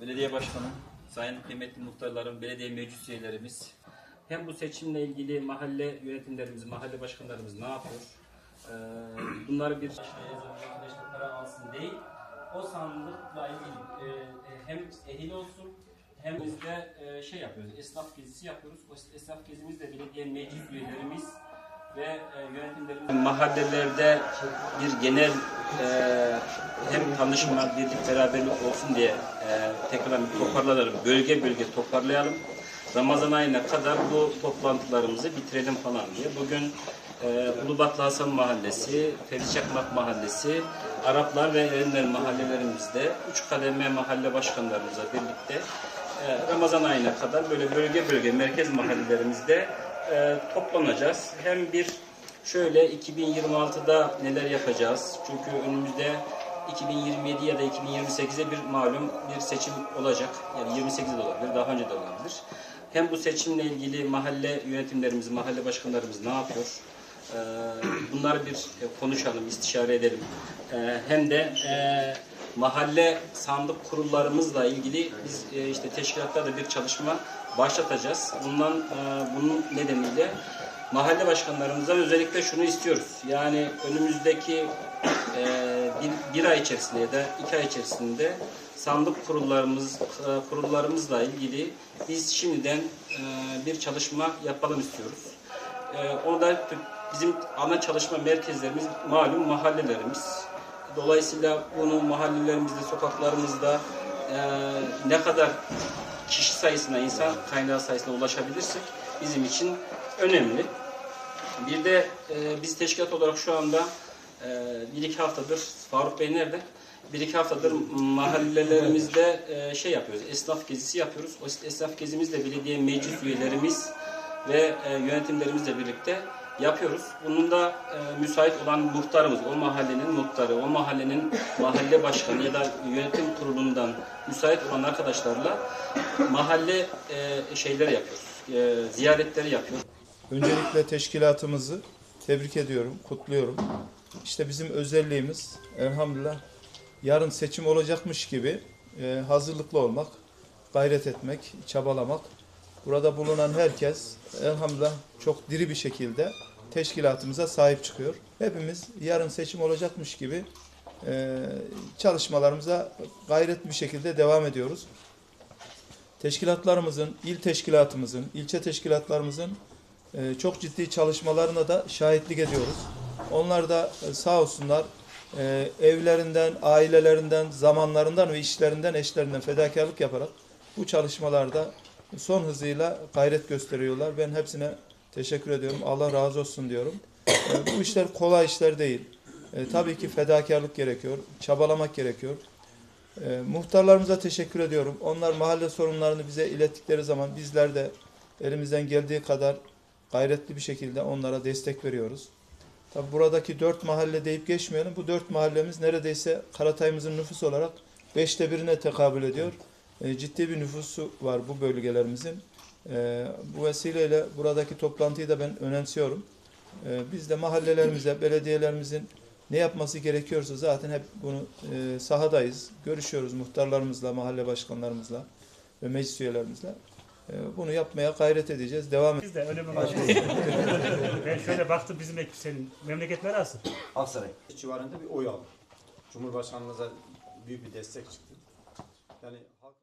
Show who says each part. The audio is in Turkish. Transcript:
Speaker 1: Belediye Başkanım, sayın kıymetli muhtarlarım, belediye meclis üyelerimiz. Hem bu seçimle ilgili mahalle yönetimlerimiz, mahalle başkanlarımız ne yapıyor? Ee, bunları bir para alsın değil. O sandıkla ilgili e, e, hem ehil olsun hem biz de e, şey yapıyoruz, esnaf gezisi yapıyoruz. O esnaf gezimizde belediye meclis üyelerimiz ve e, yönetimlerimiz mahallelerde bir genel e, hem tanışma, birlik, beraberlik olsun diye e, tekrar bir toparlayalım, bölge bölge toparlayalım. Ramazan ayına kadar bu toplantılarımızı bitirelim falan diye. Bugün e, Ulubatlı Hasan Mahallesi, Fethi Çakmak Mahallesi, Araplar ve Erenler mahallelerimizde, üç kademe mahalle başkanlarımızla birlikte e, Ramazan ayına kadar böyle bölge bölge merkez mahallelerimizde e, toplanacağız. Hem bir şöyle 2026'da neler yapacağız? Çünkü önümüzde 2027 ya da 2028'e bir malum bir seçim olacak. Yani 28'de de olabilir, daha önce de olabilir. Hem bu seçimle ilgili mahalle yönetimlerimiz, mahalle başkanlarımız ne yapıyor? Ee, Bunları bir e, konuşalım, istişare edelim. Ee, Hem de e, mahalle sandık kurullarımızla ilgili biz e, işte teşkilatlarda bir çalışma başlatacağız. Bundan e, bunun nedeniyle mahalle başkanlarımızdan özellikle şunu istiyoruz. Yani önümüzdeki e, bir, bir ay içerisinde ya da iki ay içerisinde sandık kurullarımız e, kurullarımızla ilgili biz şimdiden e, bir çalışma yapalım istiyoruz. E, onu da bizim ana çalışma merkezlerimiz malum mahallelerimiz. Dolayısıyla bunu mahallelerimizde, sokaklarımızda e, ne kadar kişi sayısına, insan kaynağı sayısına ulaşabilirsek bizim için önemli. Bir de e, biz teşkilat olarak şu anda e, bir iki haftadır, Faruk Bey nerede? Bir iki haftadır mahallelerimizde e, şey yapıyoruz, esnaf gezisi yapıyoruz. O esnaf gezimizde belediye meclis üyelerimiz ve e, yönetimlerimizle birlikte yapıyoruz. Bunun da e, müsait olan muhtarımız, o mahallenin muhtarı, o mahallenin mahalle başkanı ya da yönetim kurulundan müsait olan arkadaşlarla mahalle e, şeyleri yapıyoruz, e, ziyaretleri yapıyoruz.
Speaker 2: Öncelikle teşkilatımızı tebrik ediyorum, kutluyorum. İşte bizim özelliğimiz elhamdülillah yarın seçim olacakmış gibi e, hazırlıklı olmak, gayret etmek, çabalamak. Burada bulunan herkes elhamdülillah çok diri bir şekilde teşkilatımıza sahip çıkıyor. Hepimiz yarın seçim olacakmış gibi e, çalışmalarımıza gayretli bir şekilde devam ediyoruz. Teşkilatlarımızın, il teşkilatımızın, ilçe teşkilatlarımızın e, çok ciddi çalışmalarına da şahitlik ediyoruz. Onlar da e, sağ olsunlar e, evlerinden, ailelerinden, zamanlarından ve işlerinden, eşlerinden fedakarlık yaparak bu çalışmalarda son hızıyla gayret gösteriyorlar. Ben hepsine teşekkür ediyorum. Allah razı olsun diyorum. E, bu işler kolay işler değil. E, tabii ki fedakarlık gerekiyor, çabalamak gerekiyor. E, muhtarlarımıza teşekkür ediyorum. Onlar mahalle sorunlarını bize ilettikleri zaman bizler de elimizden geldiği kadar gayretli bir şekilde onlara destek veriyoruz. Tabi buradaki dört mahalle deyip geçmeyelim. Bu dört mahallemiz neredeyse Karatay'ımızın nüfus olarak beşte birine tekabül ediyor. E, ciddi bir nüfusu var bu bölgelerimizin. E, bu vesileyle buradaki toplantıyı da ben önemsiyorum. E, biz de mahallelerimize, belediyelerimizin ne yapması gerekiyorsa zaten hep bunu e, sahadayız. Görüşüyoruz muhtarlarımızla, mahalle başkanlarımızla ve meclis üyelerimizle. E, bunu yapmaya gayret edeceğiz. Devam
Speaker 3: Biz de öyle bir Ben şöyle baktım bizim senin memleket neresi?
Speaker 4: Aksaray civarında bir oy aldı. Cumhurbaşkanımıza büyük bir destek çıktı. Yani halk-